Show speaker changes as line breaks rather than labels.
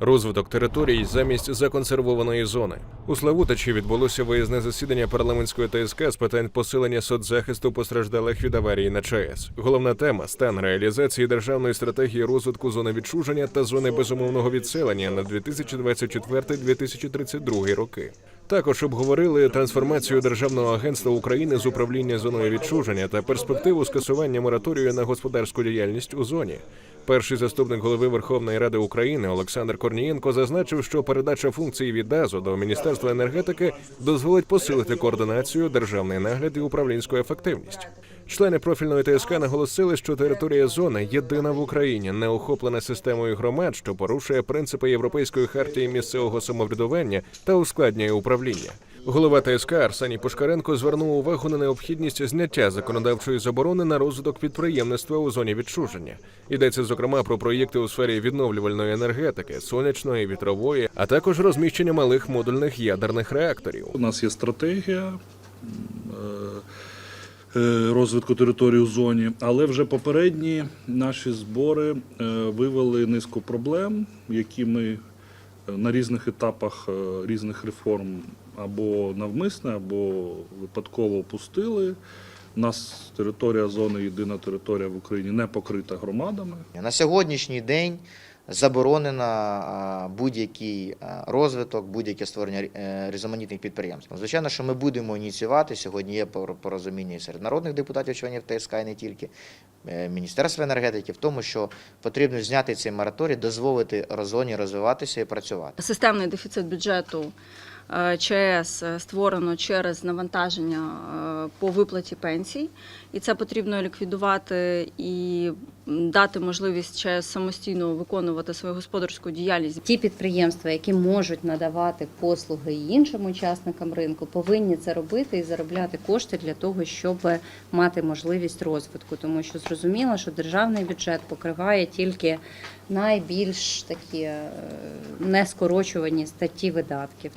Розвиток територій замість законсервованої зони. У Славутичі відбулося виїзне засідання парламентської ТСК з питань посилення соцзахисту постраждалих від аварії на ЧАЕС. Головна тема стан реалізації державної стратегії розвитку зони відчуження та зони безумовного відселення на 2024-2032 роки. Також обговорили трансформацію Державного агентства України з управління зоною відчуження та перспективу скасування мораторію на господарську діяльність у зоні. Перший заступник голови Верховної Ради України Олександр Корнієнко зазначив, що передача функцій від ДАЗу до Міністерства енергетики дозволить посилити координацію, державний нагляд і управлінську ефективність. Члени профільної ТСК наголосили, що територія зони єдина в Україні, не охоплена системою громад, що порушує принципи Європейської хартії місцевого самоврядування та ускладнює управління. Голова ТСК Арсеній Пушкаренко звернув увагу на необхідність зняття законодавчої заборони на розвиток підприємництва у зоні відчуження. Йдеться зокрема про проєкти у сфері відновлювальної енергетики, сонячної, вітрової, а також розміщення малих модульних ядерних реакторів.
У нас є стратегія е, розвитку території у зоні, але вже попередні наші збори е, вивели низку проблем, які ми е, на різних етапах е, різних реформ або навмисне, або випадково опустили. У нас територія зони, єдина територія в Україні не покрита громадами.
На сьогоднішній день заборонено будь-який розвиток, будь-яке створення е, різноманітних підприємств. Звичайно, що ми будемо ініціювати. Сьогодні є пор- порозуміння серед народних депутатів, членів ТСК і не тільки Міністерства енергетики, в тому, що потрібно зняти цей мораторій, дозволити зоні розвиватися і працювати.
Системний дефіцит бюджету е, ЧАЕС е, створено через навантаження е, по виплаті пенсій, і це потрібно ліквідувати і дати можливість ЧАЕС самостійно виконувати свою господарську діяльність.
Ті підприємства, які можуть надавати послуги іншим учасникам ринку, повинні це робити і заробляти кошти для того, щоб мати можливість розвитку. Тому що зрозуміло, що державний бюджет покриває тільки найбільш такі е, нескорочувані статті видатків.